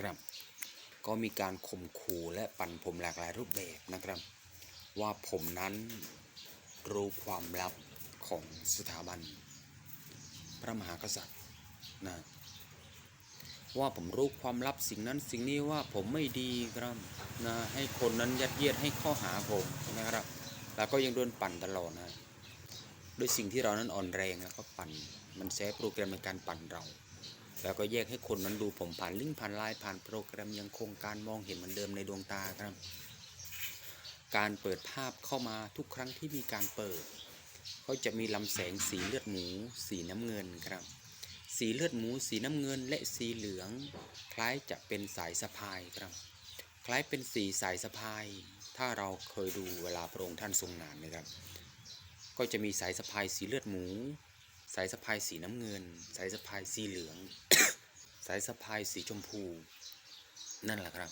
ครับก็มีการข่มขู่และปั่นผมหลากหลายรูปแบบนะครับ ว่าผมนั้นรู้ความลับของสถาบัน พระมหากษัตริย์นะว่าผมรู้ความลับสิ่งนั้นสิ่งนี้ว่าผมไม่ดีครับนะให้คนนั้นยัดเยียดให้ข้อหาผมนะครับ แล้วก็ยังโดนปั่นตลอดนะด้วยสิ่งที่เรานั้นอ่อนแรงแล้วก็ปั่นมันใช้โปรแกรมในการปั่นเรา แล้วก็แยกให้คนนั้นดูผมผ่านลิงก์ผ่านไลน์ผ่านโปรแกรมยังคงการมองเห็นเหมือนเดิมในดวงตาครับ การเปิดภาพเข้ามาทุกครั้งที่มีการเปิดก็จะมีลำแสงสีเลือดหมู สีน้ำเงินครับ สีเลือดหมู สีน้ำเงิน และสีเหลือง คล้ายจะเป็นสายสะพายครับ คล้ายเป็นสีสายสะพาย ถ้าเราเคยดูเวลาพระองค์ท่านทรงงานนะครับ ก็จะมีสายสะพายสีเลือดหมู สายสะพายสีน้ำเงิน สายสะพายสีเหลือง สายสะพายสีชมพู นั่นแหละครับ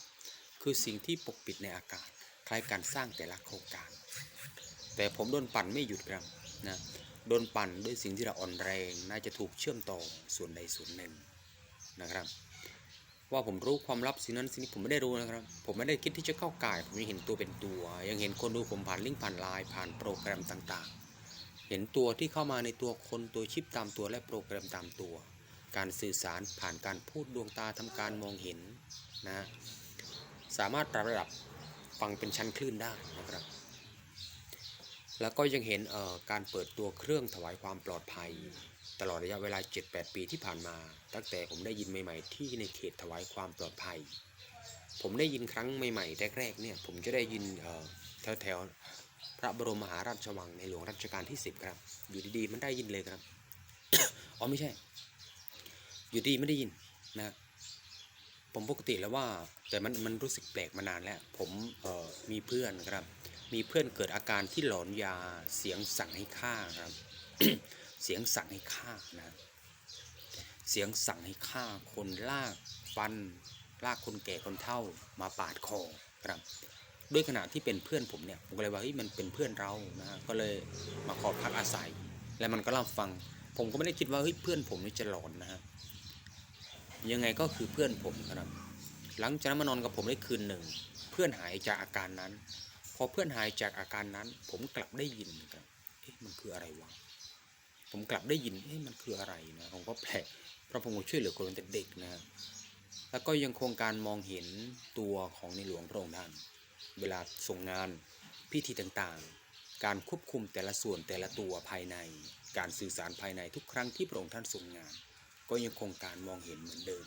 คือสิ่งที่ปกปิดในอากาศ คล้ายการสร้างแต่ละโครงการ แต่ผมโดนปั่นไม่หยุดครับนะโดนปั่นด้วยสิ่งที่เราอ่อนแรง น่าจะถูกเชื่อมต่อส่วนใดส่วนหนึ่งนะครับ ว่าผมรู้ความลับสิ่งนั้นสิ่งนี้ผมไม่ได้รู้นะครับ ผมไม่ได้คิดที่จะเข้าก่าย ผมยังเห็นตัวเป็นตัว ยังเห็นคนดูผมผ่านลิงก์ผ่านไลน์ผ่านโปรแกรมต่างๆ เห็นตัวที่เข้ามาในตัวคนตัวชิปตามตัวและโปรแกรมตามตัว การสื่อสารผ่านการพูดดวงตาทำการมองเห็นนะสามารถปรับระดับฟังเป็นชั้นคลื่นได้นะครับ แล้วก็ยังเห็นเอ่อการเปิดตัวเครื่องถวายความปลอดภัย ตลอดระยะเวลา 7-8 ปีที่ผ่านมา ตั้งแต่ผมได้ยินใหม่ ๆ ที่ในเขตถวายความปลอดภัย ผมได้ยินครั้งใหม่ ๆ แรกๆเนี่ยผมจะได้ยินเอ่อแถวๆ พระบรมมหาราชวังในหลวงรัชกาลที่ 10 ครับ อยู่ดีๆมันได้ยินเลยครับ อ๋อไม่ใช่ อยู่ดีไม่ได้ยินนะ ผมปกติแล้วว่า แต่มันมันรู้สึกแปลกมานานแล้ว ผมเอ่อมีเพื่อนครับ มีเพื่อนเกิดอาการที่หลอนยาเสียงสั่งให้ฆ่าครับ เสียงสั่งให้ฆ่านะ เสียงสั่งให้ฆ่าคนลากฟันลากคนแก่คนเฒ่ามาปาดคอครับ ด้วยขณะที่เป็นเพื่อนผมเนี่ยผมก็เลยว่าเฮ้ยมันเป็นเพื่อนเรานะฮะก็เลยมาขอพักอาศัย และมันก็รับฟัง ผมก็ไม่ได้คิดว่าเฮ้ยเพื่อนผมนี่จะหลอนนะฮะยังไงก็คือเพื่อนผมครับ หลังจากนั้นมานอนกับผมได้คืนหนึ่ง เพื่อนหายจากอาการนั้น พอเพื่อนหายจากอาการนั้น ผมกลับได้ยินครับเอ๊ะมันคืออะไรวะผมกลับได้ยินเอ๊ะมันคืออะไรนะผมก็แปลกเพราะผมก็ช่วยเหลือคนตั้งแต่เด็กนะแล้วก็ยังโครงการมองเห็นตัวของในหลวงพระองค์ท่าน เวลาส่งงานพิธีต่างๆ การควบคุมแต่ละส่วนแต่ละตัวภายใน การสื่อสารภายในทุกครั้งที่พระองค์ท่านทรงงาน ก็ยังคงการมองเห็นเหมือนเดิม